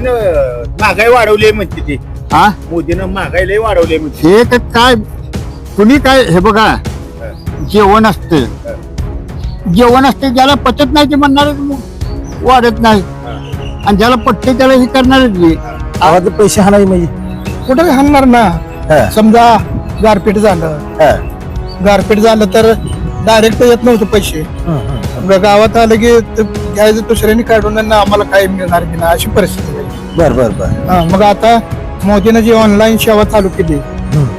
मोदीनं महागाई वाढवली म्हणते ती. हा? मोदीनं महागाई लई वाढवली म्हणते. हे तर काय कुणी काय हे बघा जेवण असते. जेवण असते ज्याला पचत नाही ते म्हणणारच मग. वाढत नाही. आणि ज्याला पटते त्याला हे करणारच मी गावात पैसे हाणाय म्हणजे? कुठं हाणणार ना? हा, समजा गारपीट झालं. हा. गारपीट झालं तर डायरेक्ट येत नव्हतं पैसे. ग- गावात आलं की घ्यायचं दुसऱ्याने काढून आम्हाला काही मिळणार की नाही. अशी परिस्थिती. बर बर बर. हा, मग आता मोदीनं जी ऑनलाईन सेवा चालू केली.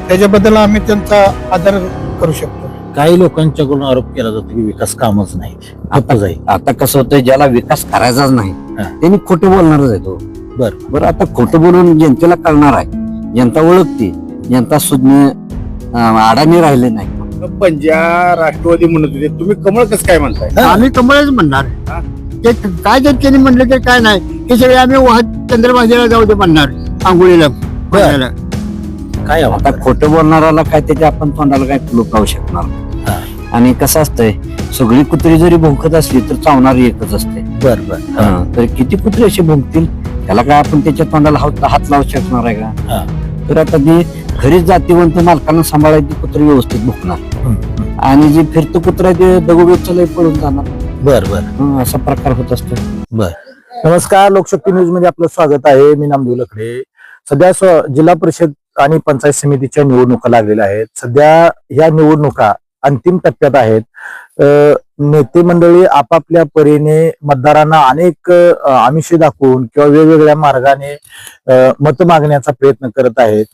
त्याच्याबद्दल आम्ही त्यांचा आदर करू शकतो. काही लोकांच्याकडून आरोप केला जातो की विकास कामच नाही. आता जाईल. आता कसं होतं ज्याला विकास करायचाच नाही हा. त्यांनी खोटं बोलणारच आहे तो. बर. बरं आता खोटं बोलून जनतेला कळणार आहे. जनता ओळखते जनता सुज्ञ अं, अडाणी राहिले नाही. पंजा राष्ट्रवादी म्हणत होते तुम्ही कमळ कसं काय म्हणताय? आम्ही कमळच म्हणणार. ते काय जर त्यांनी म्हणलं तर काय नाही. हे सगळे आम्ही वाहत चंद्रभागेला जाऊ दे म्हणणार आंघोळीला पाण्याला. काय आता खोटं बोलणाऱ्याला काय त्याच्या आपण तोंडाला काय कुलूप लावू शकणार? हा. आणि कसं असतंय सगळी कुत्री जरी भुंकत असली तर चावणारी एकच असते. बर बर. हा, तर किती कुत्री असे भुंकतील? त्याला काय आपण त्याच्या तोंडाला हात हात लावू शकणार आहे हा. का तर आता ती खरीच जातीवंत मालकांना सांभाळायची कुत्री व्यवस्थित भुकणार. आणि जे फिरतं कुत्रा ते दगड पळून जाणार. बर बर. हं, असा प्रकार होत असतो. बर. नमस्कार लोकशक्ती न्यूजमध्ये आपलं स्वागत आहे. मी नामदेव लकडे सध्या स्व- जिल्हा परिषद आणि पंचायत समितीच्या निवडणुका लागलेल्या आहेत. सध्या ह्या निवडणुका अंतिम टप्प्यात आहेत. अ, नेते मंडळी आपापल्या परीने मतदारांना अनेक अ, आमिषे दाखवून किंवा वेगवेगळ्या मार्गाने अ, मत मागण्याचा प्रयत्न करत आहेत.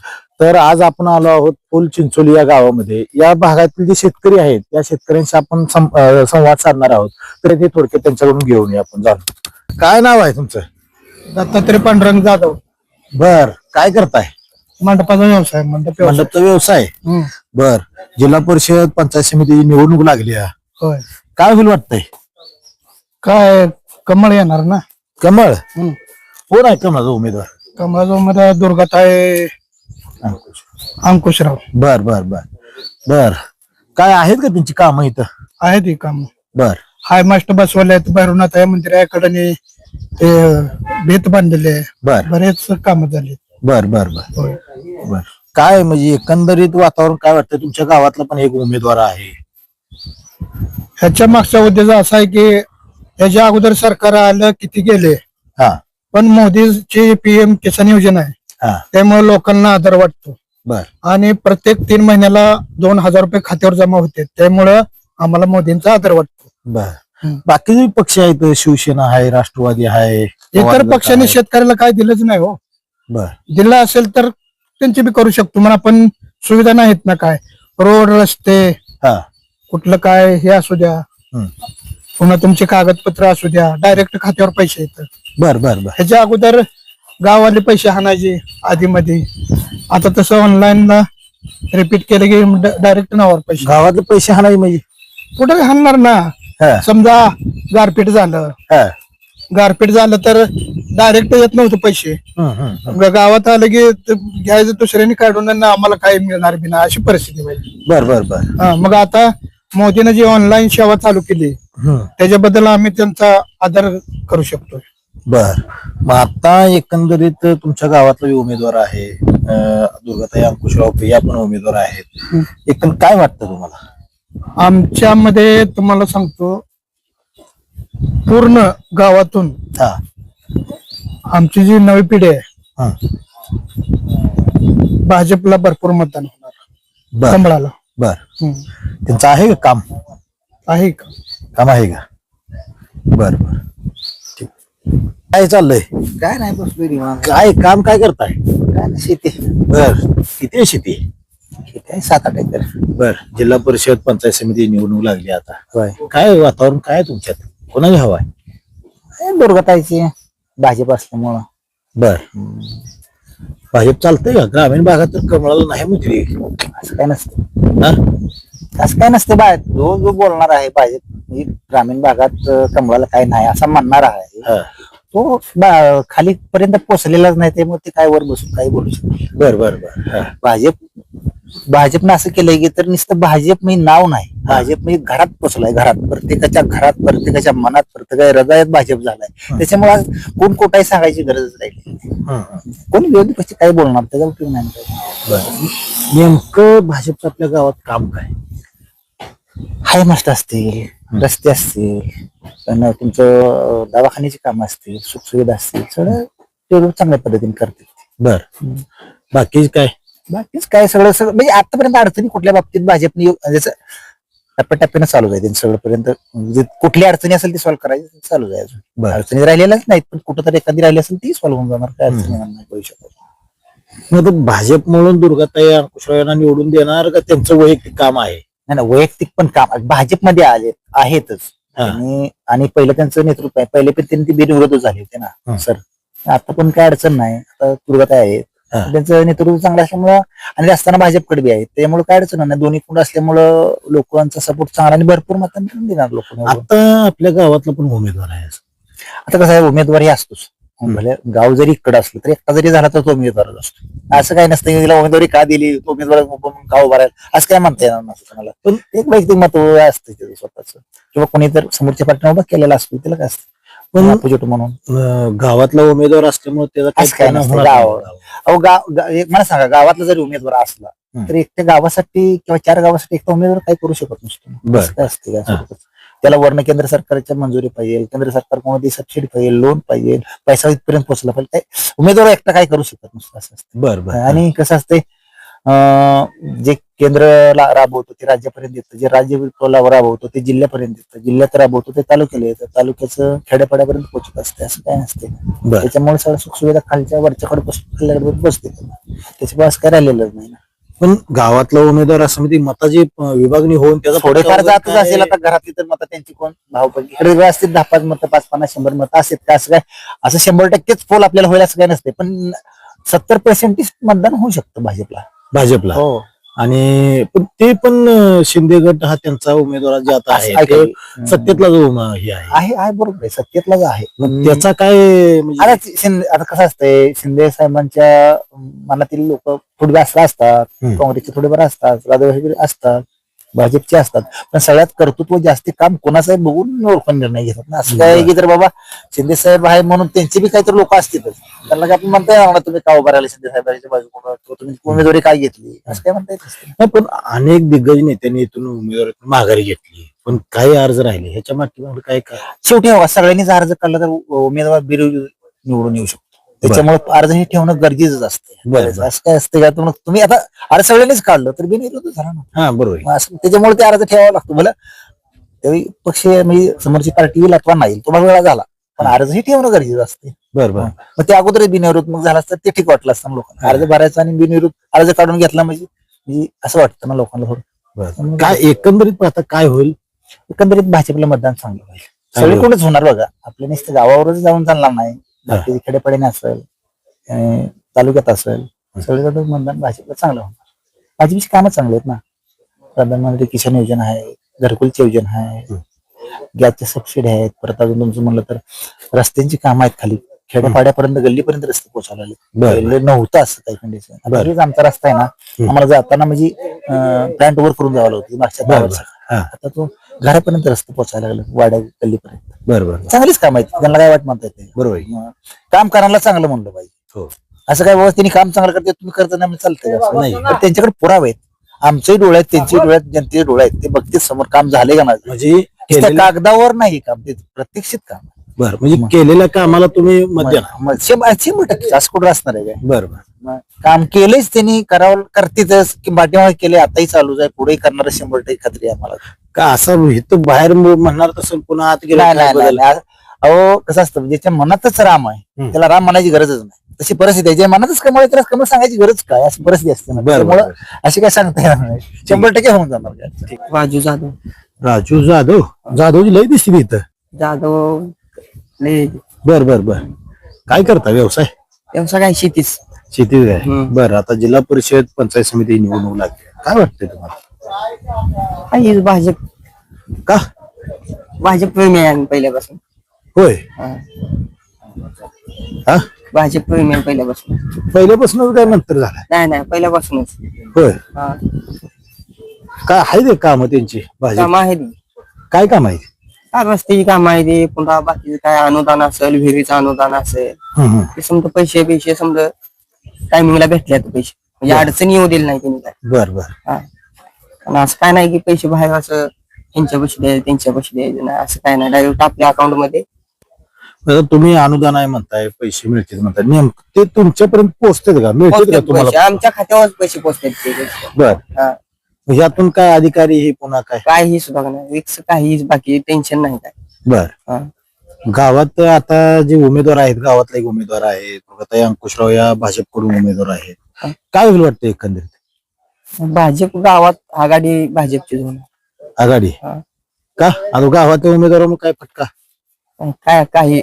तर आज आपण आलो आहोत फुल चिंचोली या गावामध्ये. या भागातील जे शेतकरी आहेत या शेतकऱ्यांशी आपण संवाद साधणार आहोत. तर ते थोडक्यात त्यांच्याकडून घेऊन या आपण. जाणून काय नाव आहे तुमचं? दत्तात्रय पांडुरंग जाधव. बर काय करताय? मंडपाचा व्यवसाय मंडप मंडपचा व्यवसाय? बर जिल्हा परिषद पंचायत समितीची निवडणूक लागली आहे. होय. काय होईल वाटतंय? काय कमळ येणार ना? कमळ? हं. कोण आहे कमळाचा उमेदवार? कमळाचा मध्ये दुर्गात आहे अंकुशराव. बर बर बर. बर. काय आहेत का त्यांची कामं इथं? आहे ती काम. बर. हाय मास्टर बसवले आहेत. भैरवनाथ आहे मंदिर आहे कडे ते भीत बांधलेले आहे. बर. बरेच काम झाले. बर बर बर. होय. बर. काय म्हणजे एकंदरीत वातावरण काय वाटतं तुमच्या गावातला पण एक उमेदवार आहे. ह्याच्या मागचा उद्देश असा आहे की ह्याच्या अगोदर सरकार आलं किती गेले. हा. पण मोदीची पीएम किसान योजना आहे. हा त्यामुळे लोकांना आदर वाटतो. बर. आणि प्रत्येक तीन महिन्याला दोन हजार रुपये खात्यावर जमा होते. त्यामुळं आम्हाला मोदींचा आदर वाटतो. बर. बाकीचे पक्ष आहेत शिवसेना आहे राष्ट्रवादी आहे इतर पक्षांनी. शेतकऱ्याला काय दिलंच नाही हो. बर. दिलं असेल तर त्यांचे बी करू शकतो. म्हणा पण सुविधा नाहीत ना काय. रोड रस्ते हा. कुठलं काय हे असू द्या. पुन्हा तुमचे कागदपत्र असू द्या. डायरेक्ट खात्यावर पैसे येतात. बर बर बर. ह्याच्या अगोदर गाववाले पैसे हाणायचे आधी मध्ये आता तसं ऑनलाईन रिपीट केलं की डायरेक्ट नावावर पैसे. गावातले पैसे हाणाय म्हणजे? कुठे हाणणार ना. समजा गारपीट झालं. हा. गारपीट झालं तर डायरेक्ट येत नव्हतं पैसे. गावात आलं की घ्यायचं दुसऱ्याने काढून त्यांना आम्हाला काही मिळणार बी नाही अशी परिस्थिती पाहिजे बर बर बर. मग आता मोदीनं जी ऑनलाईन सेवा चालू केली. त्याच्याबद्दल आम्ही त्यांचा आदर करू शकतो बर. मग आता एकंदरीत तुमच्या गावातला जो उमेदवार आहे अं, दुर्गाताई अंकुशराव पे या पण उमेदवार आहेत. एकंद काय वाटतं तुम्हाला? आमच्यामध्ये तुम्हाला सांगतो पूर्ण गावातून हा. आमची जी नवी पिढी आहे हा. भाजपला भरपूर मतदान होणार. बर. कमळाला. बर. हम्म. त्यांचं आहे का काम? आहे का? काम आहे का? बर बर. काय चाललंय? काय नाही बसलो निवांत. काय काम काय करताय? काय नाही शेती. बर. किती आहे शेती? शेती आहे सात आठ एकर. बर. जिल्हा परिषद पंचायत समिती निवडणूक लागली आता. होय. काय वातावरण काय आहे तुमच्यात? कोणाची हवा आहे? हे दुर्गाताईची भाजप असल्यामुळं. बर. भाजप चालतंय का? ग्रामीण भागात तर कमळाला नाही म्हणजे असं काय नसतं. हा? असं काय नसते बाय जो जो बोलणार आहे भाजप म्हणजे ग्रामीण भागात अं, कमवायला काय नाही असं म्हणणार आहे. हा. तो बा- खाली पर्यंत पोचलेलाच नाही त्यामुळे ते काय वर बसून काही बोलू शकत बर बर बर. हा. भाजप भाजपनं असं केलंय की तर नुसतं भाजप मी नाव नाही भाजप मी घरात पोचलाय घरात प्रत्येकाच्या घरात प्रत्येकाच्या मनात प्रत्येकाच्या हृदयात भाजप झालाय. त्याच्यामुळे आज कोण कोटाही सांगायची गरजच राहिली नाही. कोणी विरोधी पक्ष काय बोलणार त्याचा उपयोग नाही काय. नेमकं भाजपचं आपल्या गावात काम काय? हाय मस्त असतील रस्ते असतील पण तुमचं दवाखान्याची कामं असतील सुखसुविधा असतील सगळं तेवढं चांगल्या पद्धतीने करतील. बर. बाकी काय? बाकीच काय सगळं सगळं म्हणजे आतापर्यंत अडचणी कुठल्या बाबतीत भाजपने जसं टप्प्याटप्प्यानं चालू आहे त्यांचं सगळंपर्यंत म्हणजे कुठली अडचणी असेल ती सॉल्व्ह करायची चालू आहे अजून. बर. अडचणी राहिलेल्याच नाहीत पण कुठं तरी एखादी राहिली असेल ती सॉल्व्ह होऊन जाणार काय अडचणी येणार नाही भविष्यात. मग भाजप म्हणून दुर्गाताई अंकुशरावांना निवडून देणार का त्यांचं वैयक्तिक काम आहे? नाही ना वैयक्तिक पण काम भाजपमध्ये आले आहेतच. हा. आणि आणि पहिलं त्यांचं नेतृत्व आहे. पहिले पण त्यांनी बिनविरोध झाले होते हा. ना सर. आता पण काय अडचण नाही. आता दुर्गाताई आहेत. हा. त्यांचं नेतृत्व चांगलं असल्यामुळं आणि असताना भाजपकडे बी आहे त्यामुळे काय अडचण नाही. दोन्ही कुंड असल्यामुळं लोकांचा सपोर्ट चांगला आणि भरपूर मतांनी देणार लोक. आता आपल्या गावातला पण उमेदवार आहे. आता कसं आहे उमेदवार हे असतोच. भले गाव जरी इकडं असलं तरी एकटा जरी झाला तर तो उमेदवारच असतो. असं काय नसतं तिला उमेदवारी का दिली तो उमेदवार उभा राहील असं काय म्हणता येणार नसतं कोणाला. पण एक वैयक्तिक मत असतं त्याचं स्वतःच. किंवा कोणी तर समोरच्या पार्टीने उभा केलेला असतो त्याला काय असतं? पण अपोजिट म्हणून. गावातला उमेदवार असल्यामुळे त्याचा काही काय नसतं, गाव-. अहो गाव मला सांगा गावातला जरी उमेदवार असला. तर एकट्या गावासाठी किंवा चार गावासाठी एकटा उमेदवार काय करू शकत नसतो. असते त्याला वर्ण केंद्र सरकारच्या मंजुरी पाहिजे केंद्र सरकार कोणती सबसिडी पाहिजे लोन पाहिजे पैसा इथपर्यंत पोहोचला पाहिजे. काय उमेदवार एकटा काय करू शकत नसतो असं असतं. बर बर आणि कसं असते जे केंद्र राबवतो ते राज्यापर्यंत येतं जे राज्य राबवतो ते जिल्ह्यापर्यंत येतं जिल्ह्यात राबवतो ते तालुक्याला येतं तालुक्याचं खेड्यापाड्यापर्यंत पोहोचत असते असं काय नसते त्याच्यामुळे सगळ्या सुखसुविधा खालच्या वरच्याकडे बसून खाल्ल्याकडे बसते. त्याच्यामुळे असं काय राहिलेलं नाही ना. पण गावातला उमेदवार असं म्हणजे मताची विभागणी होऊन त्याचा थोडेफार जातच असेल आता घरातली तर मतं त्यांची कोण? भावपैकी असतील दहा पाच मतं पाच पन्नास शंभर मतं असतात का असं काय? असं शंभर टक्केच पोल आपल्याला होईल असं काय नसते. पण सत्तर पर्सेंटेज मतदान होऊ शकतं भाजपला. भाजपला. हो. आणि पण ते पण शिंदे गट हा त्यांचा उमेदवार जे आता आहे ते. सत्तेतला जो उम- हे आहे आहे आहे बरोबर आहे सत्तेतलाच आहे मग त्याचा काय म्हणजे आता शिंदे आता कसं असतंय शिंदे साहेबांच्या मनातील लोक थोडी असं असतात हम्म. काँग्रेसचे थोडेफार असतात राजभाषी असतात भाजपचे असतात. पण सगळ्यात कर्तृत्व जास्ती काम कोणाचं आहे बघून ओळखून निर्णय घेतात ना. असं काय की तर बाबा शिंदे साहेब आहे म्हणून त्यांचे बी काहीतरी लोक असतीलच. त्यांना काय आपण म्हणता येणार नाही, तुम्ही का उभा राहिले शिंदे साहेबांच्या बाजूला तुम्ही उमेदवारी काय घेतली? असं काय म्हणता येत नसतं. नाही, पण अनेक दिग्गज नेत्यांनी इथून उमेदवार माघारी घेतली. पण काही अर्ज राहिले. ह्याच्या मागे काय का? शेवटी सगळ्यांनीच अर्ज काढला तर उमेदवार बिरु निवडून येऊ शकतो. त्याच्यामुळे अर्ज हे ठेवणं गरजेचंच असते. असं काय असते का तुम्ही तुम्ही आता अर्ज सगळ्यांनीच काढलं तर बिनविरोध झाला ना. हा बरोबर. मग त्याच्यामुळे ते अर्ज ठेवावा लागतो. मला त्यावेळी पक्ष म्हणजे समोरची पार्टी अथवा नाही तो वेळा झाला. पण अर्ज हे ठेवणं गरजेचं असते. बरं बरं. मग ते अगोदर बिनविरोध मग झाला असतं ते ठीक वाटलं असतं लोकांना. अर्ज भरायचा आणि बिनविरोध अर्ज काढून घेतला म्हणजे म्हणजे असं वाटतं ना लोकांना थोडं. काय एकंदरीत पाहता काय होईल? एकंदरीत भाजपला मतदान चांगलं पाहिजे. सगळीकडूनच होणार बघा. आपल्या नुसतं गावावरच जाऊन चालणार नाही. बाकी खेडेपाड्याने असेल तालुक्यात असेल सगळीकडे मतदान भाजपला चांगलं होणार. भाजपची कामं चांगली आहेत ना. प्रधानमंत्री किसान योजना आहे घरकुलची योजना आहे गॅसच्या सबसिडी आहेत. परत अजून तुमचं म्हणलं तर रस्त्यांची कामं आहेत खाली. खेड्यापाड्यापर्यंत गल्लीपर्यंत रस्ते. पहिले नव्हतं असं काही कंडिशन आमचा रस्ता आहे ना. आम्हाला जाताना म्हणजे प्लॅन्ट वर करून जावं लागतं. मागच्या. आता तो घरापर्यंत रस्ते पोहोचायला लागले वाड्या गल्लीपर्यंत. बरं बरं चांगलीच काम आहेत. त्यांना काय वाट म्हणता येत नाही. बरोबर आहे. मग काम करायला चांगलं म्हणलं पाहिजे. हो. असं काय त्यांनी काम चांगलं करते तुम्ही करता नाही म्हणजे चालतंय का असं? नाही. पण त्यांच्याकडे पुरावे आहेत. आमचेही डोळे आहेत त्यांचे डोळे आहेत जनतेचे डोळे आहेत. ते बघते समोर काम झाले का नाही. म्हणजे कागदावर नाही काम ते प्रत्यक्षित काम आहे. बरं म्हणजे केलेल्या कामाला तुम्ही मग शंभर शंभर टक्के असं कुठं असणार आहे काय? बरं बरं. काम केलेच त्यांनी करावं करतेच की पाठीमागे केले आताही चालूच आहे पुढे करणार शंभर टक्के खात्री आहे आम्हाला. का असं इथं बाहेर मु- म्हणणार तसं पुन्हा आत गेलं नाही काय नाही, नाही बदल? नाही. अहो कसं असतं ज्याच्या मनातच राम आहे. त्याला राम म्हणायची गरजच नाही. तशी परिस्थिती आहे. ज्या मनातच कमळ त्याला कमळ सांगायची गरज काय? अशी परिस्थिती असते ना. बरं, बरं, त्यामुळं अशी काय सांगता येणार नाही. शंभर टक्के होऊन जाणार. काय राजू जाधव. राजू जाधव? जाधवची लय दिसली इथं. जाधव लय. बर बर बर. काय करता व्यवसाय? व्यवसाय काय? शेतीच. शेती काय हम्म. बरं आता जिल्हा परिषद पंचायत समिती निवडणूक लागली. काय वाटतंय तुम्हाला? आहे भाजप. का? भाजप प्रेमी आहे आम्ही पहिल्यापासून. होय. हा. हा? भाजप प्रेमी आहे पहिल्यापासून. पहिल्यापासूनच काय नंतर झालाय नाही नाही पहिल्यापासूनच. होय. हा. काय आहे ते काम त्यांची भाजप? कामं आहे ती काय काम आहे रस्त्याची कामं आहे ती? पुन्हा बाकीचं काय अनुदान असेल विहिरीचं अनुदान असेल. हम्म, हम्म. ते समजा पैसे पैसे समजा टायमिंगला भेटले आता पैसे. म्हणजे अडचणी येऊ दिली नाही त्यांनी काय. बर बर. हा. आणि असं काय नाही की पैसे बाहेर असं ह्यांच्या पैसे द्यायचे त्यांच्या पैसे द्यायचे नाही. असं काय नाही. डायरेक्ट आपल्या अकाउंटमध्ये आता तुम्ही अनुदान आहे म्हणताय पैसे मिळतील म्हणताय. नेमकं ते तुमच्यापर्यंत पोहोचतात का? मिळतील का पोचतात पैसे. तुम्हाला आमच्या खात्यावर पैसे पोचतात ते. पैसे. बर. हा. यातून काय अधिकारी हे पुन्हा काय? काही सुद्धा नाही विक्स काही बाकी टेन्शन नाही काय. बर. हा. गावात आता जे उमेदवार आहेत गावातले एक उमेदवार आहेत अंकुशराव या भाजपकडून उमेदवार आहेत. काय होईल वाटतं एकंदरीत? भाजप गावात आघाडी भाजपची आघाडी? हा. का? आता गावातल्या उमेदवार मग काय फटका? काय काही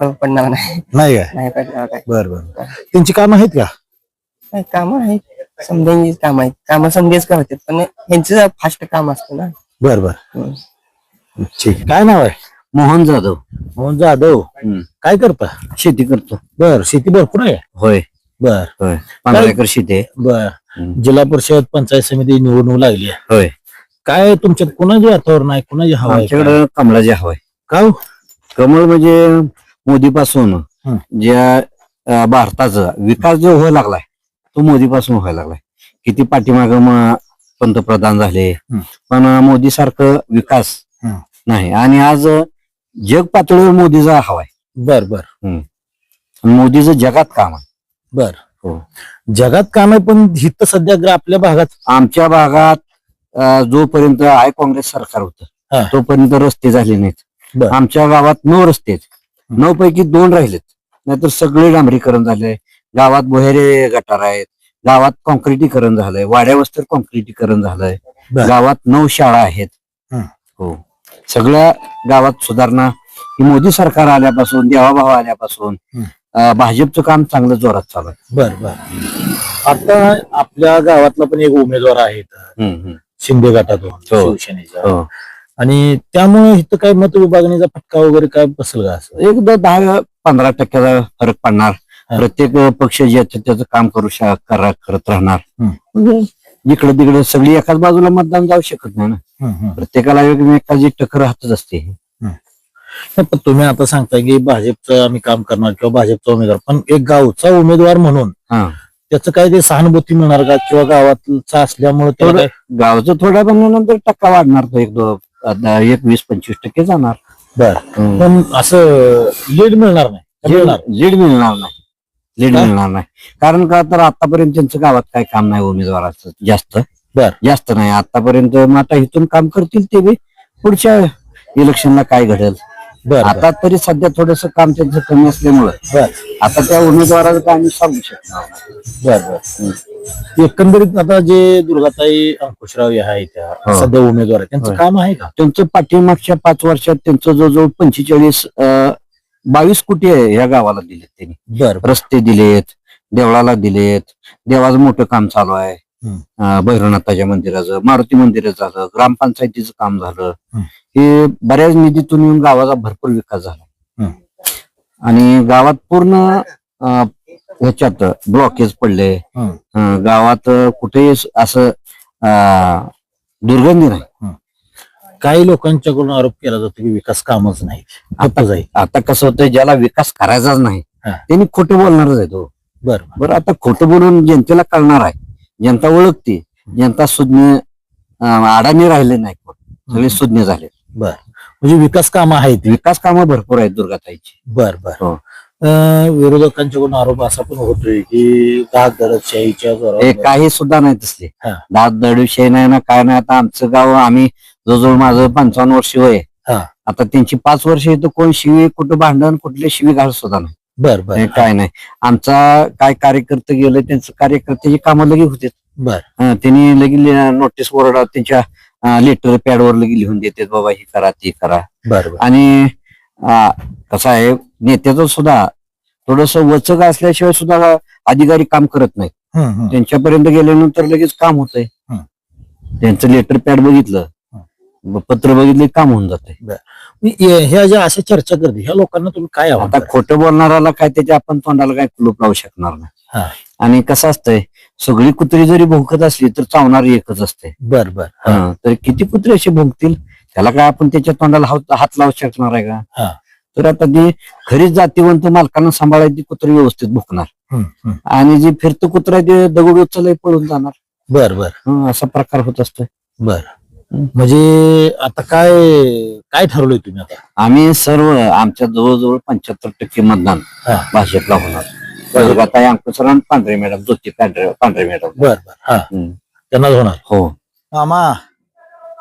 फरक पडणार नाही. नाही काय? नाही पडणार काय. बर बर. त्यांची कामं आहेत का? काम आहेत. समजायची काम आहेत. काम समजेच करतात पण ह्यांचं फास्ट काम असतं ना. बर बर. हम्म. ठीक काय नाव आहे? मोहन जाधव. मोहन जाधव. हम्म. काय करता? शेती करतो. बर शेती भरपूर आहे? होय. बर. होय. पंधरा एकर शेती आहे. बर. हम्म. जिल्हा परिषद पंचायत समिती निवडणूक लागली आहे. होय. काय तुमच्यात कुणाचे वातावरण आहे? कुणाची हवा आहे? आमच्याकडे कमळाचे हवाय का हो? कमळ म्हणजे मोदीपासून हं. ज्या अं, भारताचा विकास जो व्हायला लागलाय तो मोदीपासून व्हायला लागलाय. किती पाठीमाग पंतप्रधान झाले. पण मोदी सारखं विकास. नाही. आणि आज जग पातळीवर मोदीचा हवाय बर बर. मोदीचं जगात काम आहे. बर. हो. जगात काम आहे पण हित सध्या आपल्या भागात? आमच्या भागात जोपर्यंत आय काँग्रेस सरकार. होतं तोपर्यंत रस्ते झाले नाहीत. आमच्या गावात नऊ रस्ते आहेत. नऊ पैकी दोन राहिलेत. नाहीतर सगळे डांबरीकरण झाले. गावात बोहेरे गटार आहेत गावात कॉन्क्रिटीकरण झालंय वाड्या वस्तर कॉन्क्रिटीकरण झालंय बर. गावात नऊ शाळा आहेत हं. हो सगळ्या गावात सुधारणा ही मोदी सरकार आल्यापासून देवाभाव आल्यापासून हं. अं, भाजपचं काम चांगलं जोरात चालू आहे बर बर आता आपल्या गावातला पण एक उमेदवार आहे इथं. शिंदे गटातून हो. शिवसेनेचा हो. आणि त्यामुळे इथं काय मत विभागणीचा फटका वगैरे काय बसेल का असं एकदा दहा पंधरा टक्क्याचा फरक पडणार. प्रत्येक पक्ष ज्याचं त्याचं काम करू शक करा- करत राहणार. हम्म. म्हणजे जिकडे तिकडे सगळी एकाच बाजूला मतदान जाऊ शकत नाही ना. प्रत्येकाला एकमेकाची टक्कर राहतच असते. नाही, पण तुम्ही आता सांगताय की भाजपचं आम्ही काम करणार किंवा भाजपचा उमेदवार पण एक गावचा उमेदवार म्हणून हा. त्याचं काय ते सहानुभूती मिळणार का? किंवा गावातचा असल्यामुळे त्याला थोडं- काय- गावचं थोड्या बनल्यानंतर टक्का वाढणार तो एक दो आता एक वीस पंचवीस टक्के जाणार. बर. हम्म. पण असं लीड मिळणार नाही का? मिळणार. लीड मिळणार नाही. लीड? मिळणार नाही. कारण का तर आतापर्यंत त्यांचं गावात काही काम नाही उमेदवाराचं जास्त. बर. जास्त नाही. आतापर्यंत मग आता इथून काम करतील ते बी. पुढच्या इलेक्शनला काय घडेल? बर आता तरी सध्या थोडस काम त्यांचं कमी असल्यामुळं बर. आता त्या उमेदवाराचं काय आम्ही सांगू शकणार. बर बर. एकंदरीत आता जे दुर्गाताई अंकुशराव या आहेत त्या हो. सध्या उमेदवार आहेत. त्यांचं होय. काम आहे का? त्यांचं पाठीमागच्या पाच वर्षात त्यांचं जवळजवळ पंचेचाळीस बावीस कोटी आहे या गावाला दिलेत त्यांनी. बर रस्ते दिलेत देवळाला दिलेत. देवाचं मोठं काम चालू आहे. अं, भैरवनाथाच्या मंदिराचं मारुती मंदिराचं झालं ग्रामपंचायतीचं काम झालं. हे बऱ्याच निधीतून येऊन गावाचा भरपूर विकास झाला. आणि गावात पूर्ण अं, ह्याच्यात ब्लॉकेज पडले. अं, गावात कुठेही असं अं, दुर्गंधी नाही. काही लोकांच्याकडून आरोप केला जातो की विकास कामच नाही. आता जाईल आता कसं होतंय ज्याला विकास करायचाच नाही हा. त्यांनी खोटं बोलणारच आहे तो बर बरं. आता खोटं बोलून जनतेला कळणार आहे. जनता ओळखते. जनता सुज्ञ अं, अडाणी राहिले नाही कोण. सगळे सुज्ञ झाले बर. म्हणजे विकास कामं आहेत. विकास कामं भरपूर आहेत दुर्गाताईची. बर बर. हो. अं, विरोधकांच्याकडून आरोप असा पण होतोय की हे जोरावर काही सुद्धा नाही तसले. हा. दात दडविषय नाही ना काय नाही. आता आमचं गाव आम्ही जवळजवळ माझं पंचावन्न वर्ष वय. हा. आता त्यांची पाच वर्ष इथं कोण शिवी कुठं भांडण कुठले शिवी घाल सुद्धा नाही बर बर. हे काय नाही. आमचा काय कार्यकर्ते गेले त्यांचं कार्यकर्त्याची कामं लगे होते. बर. त्यांनी लगे नोटीस बोर्ड त्यांच्या लेटर पॅडवर लगे लिहून देतात बाबा हे करा ते करा. बर बर. आणि कसं आहे नेत्याचं सुद्धा थोडस वचक असल्याशिवाय सुद्धा अधिकारी काम करत हम्म. त्यांच्यापर्यंत गेल्यानंतर लगेच काम होतंय. हं. त्यांचं लेटर पॅड बघितलं ब- पत्र बघितलं काम होऊन मी हे- ह्या ज्या अशा चर्चा करते ह्या लोकांना तुम्ही काय आव्हान आता कराल? खोटं बोलणाराला काय त्याच्या आपण तोंडाला काय कुलूप लावू शकणार हा. नाही आणि कसं असतंय सगळी कुत्री जरी भुंकत असली तर चावणारी एकच असते बर बर हा. हा, तर किती कुत्रे असे भुंकतील त्याला काय आपण त्याच्या तोंडाला हात हात लावू शकणार आहे हा. का तर आता ती खरीच जातीवंत मालकांना सांभाळायची कुत्री व्यवस्थित भुकणार हम्म, हम्म. आणि जे फिरतं कुत्र ते दगड उचलही पळून जाणार बर बर हं, असा प्रकार होत असतोय बर म्हणजे आता काय काय ठरवलंय तुम्ही आता? आम्ही सर्व आमच्या जवळजवळ पंच्याहत्तर टक्के मतदान हा. भाजपला होणार. आता आणि पांढरे मॅडम ज्योती पांढरे पांढरे मॅडम. बर बर. हा. हम्म. त्यांनाच होणार? हो. मामा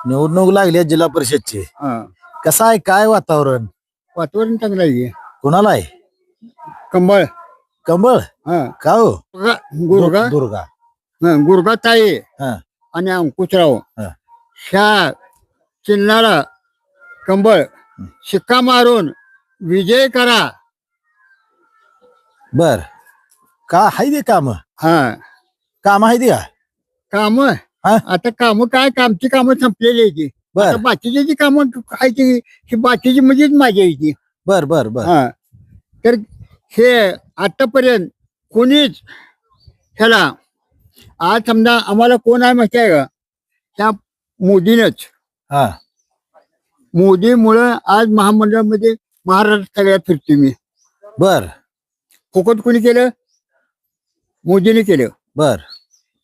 निवडणूक लागली आहे जिल्हा परिषदची. कसं आहे काय वातावरण? वातावरण चांगलं आहे. कोणाला आहे? कंबळ. कंबळ? हा. का हो? गुरगा. दुर्गा. गुरगा ताई हा. आणि अंकुशराव. हा. ह्या चिन्हाला कंबळ शिक्का मारून विजय करा. बर. का आहे ते काम? हा. काम आहे का? काम? हा? आता काम काय? कामची कामं संपलेली आहे ती बर. आता बाकीची जी कामं आहे ती ही बाकीची म्हणजेच माझी आहे ती बर बर बर. हा. तर हे आतापर्यंत कोणीच ह्याला आज समजा आम्हाला कोण आहे माहिती आहे का? ह्या मोदीनच. हा. मोदीमुळं आज महामंडळामध्ये महाराष्ट्र सगळ्यात फिरतोय मी. बर. फुकट कोणी केलं? मोदीने केलं. बर.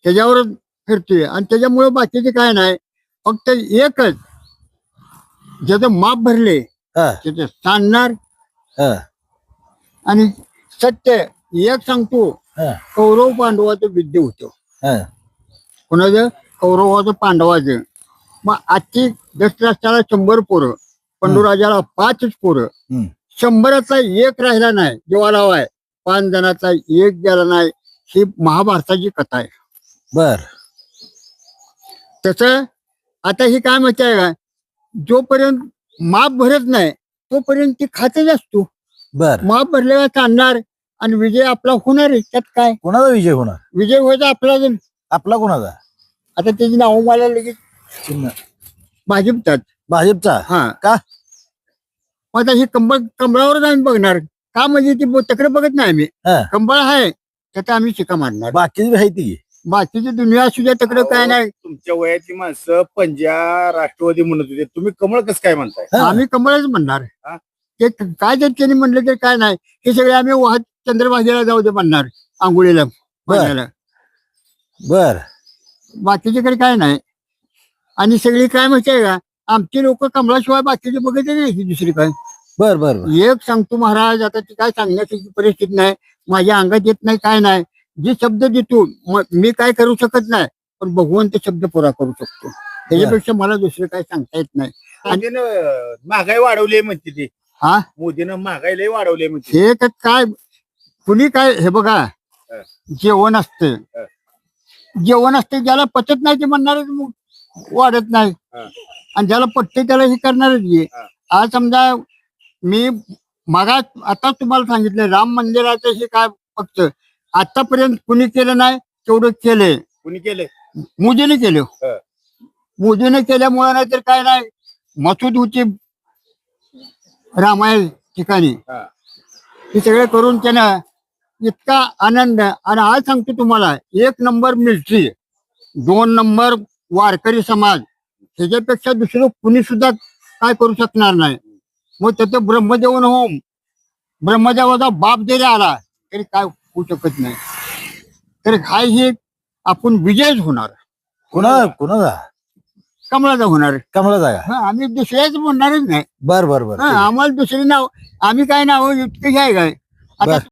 त्याच्यावर फिरतोय. आणि त्याच्यामुळे बाकीचे काय नाही. फक्त एकच. ज्याचं माप भरले हा. त्याचं सांगणार. हा. आणि सत्य एक सांगतो हा. कौरव पांडवाचं विद्य होतं. हा. कोणाचं? कौरवाचं पांडवाचं. मग आजची दसऱ्याला शंभर पोरं पंडूराजाला पाचच पोरं. शंभराचा एक राहिला नाही जेव्हा आहे पाच जणाचा एक गेला नाही ही महाभारताची कथा आहे. बर. तस आता ही काय माहिती आहे का? जोपर्यंत माप भरत नाही तोपर्यंत ती खातच असतो. बर. माप भरलेला चालणार आणि विजय आपला होणार आहे त्यात काय? कोणाचा विजय होणार? विजय व्हायचा आपला आपला कोणाचा? आता त्याची नाव मला लगेच भाजपतात भाजपचा? हा. का? मग आता ही कंबळ कंबळावरच आम्ही बघणार. का म्हणजे ती तकडे बघत नाही आम्ही? हा. कंबळ आहे त्याचा आम्ही शिका मारणार. बाकीची आहे ती. बाकीची दुनिया असू द्या तिकडे काय नाही. तुमच्या वयाची माणसं पंजा राष्ट्रवादी म्हणत होते. तुम्ही कमळ कसं काय म्हणताय? हा. आम्ही कंबळच म्हणणार. हा. ते काय जर त्यांनी म्हणलं तर काय नाही. हे सगळे आम्ही वाहत चंद्रभागेला जाऊ दे म्हणणार. आंघोळीला पाण्याला बर. बाकीच्याकडे काय नाही. आणि सगळी काय माहिती आहे का? आमची लोक कमळाशिवाय बाकीचे बघत नाही दुसरी काय बर बर बर. एक सांगतो महाराज आता ती काय सांगण्याची परिस्थिती नाही माझ्या अंगात येत नाही काय नाही. जे शब्द देतो म- मी काय करू शकत नाही पण भगवंत शब्द पुरा करू शकतो. त्याच्यापेक्षा मला दुसरं काय सांगता येत नाही. मोदीनं महागाई वाढवली म्हणते ती. हा? मोदीनं महागाई लय वाढवली म्हणते हे तर काय कुणी काय हे बघा जेवण असतं. जेवण असते ज्याला पचत नाही ते म्हणणारच मग. वाढत नाही. आणि ज्याला पटते त्याला हे करणारच घे. आज समजा मी मागा आता तुम्हाला सांगितलं राम मंदिराचं हे काय फक्त आतापर्यंत कुणी केलं नाही तेवढं केलंय कुणी केले मोदीने केलं हा. मोदीने केल्यामुळे नाही तर काय नाही मसूद होती रामायण ठिकाणी हा. हे सगळे करून त्यानं इतका आनंद आणि आज सांगतो तुम्हाला एक नंबर मिलिटरी दोन नंबर वारकरी समाज ह्याच्यापेक्षा दुसरं कुणी सुद्धा काय करू शकणार नाही. मग त्याचं ब्रह्मदेवन होम ब्रह्मदेवाचा बाप जरी आला तरी काय होऊ शकत नाही. तर काय हे आपण विजयच होणार. कोणा कोणाचा कमळाचा होणार. कमळाचा हा आम्ही दुसऱ्याच म्हणणारच नाही. बर बर बर. हा आम्हाला दुसरे नाव आम्ही काय नाव इतकं आहे काय? आता बर.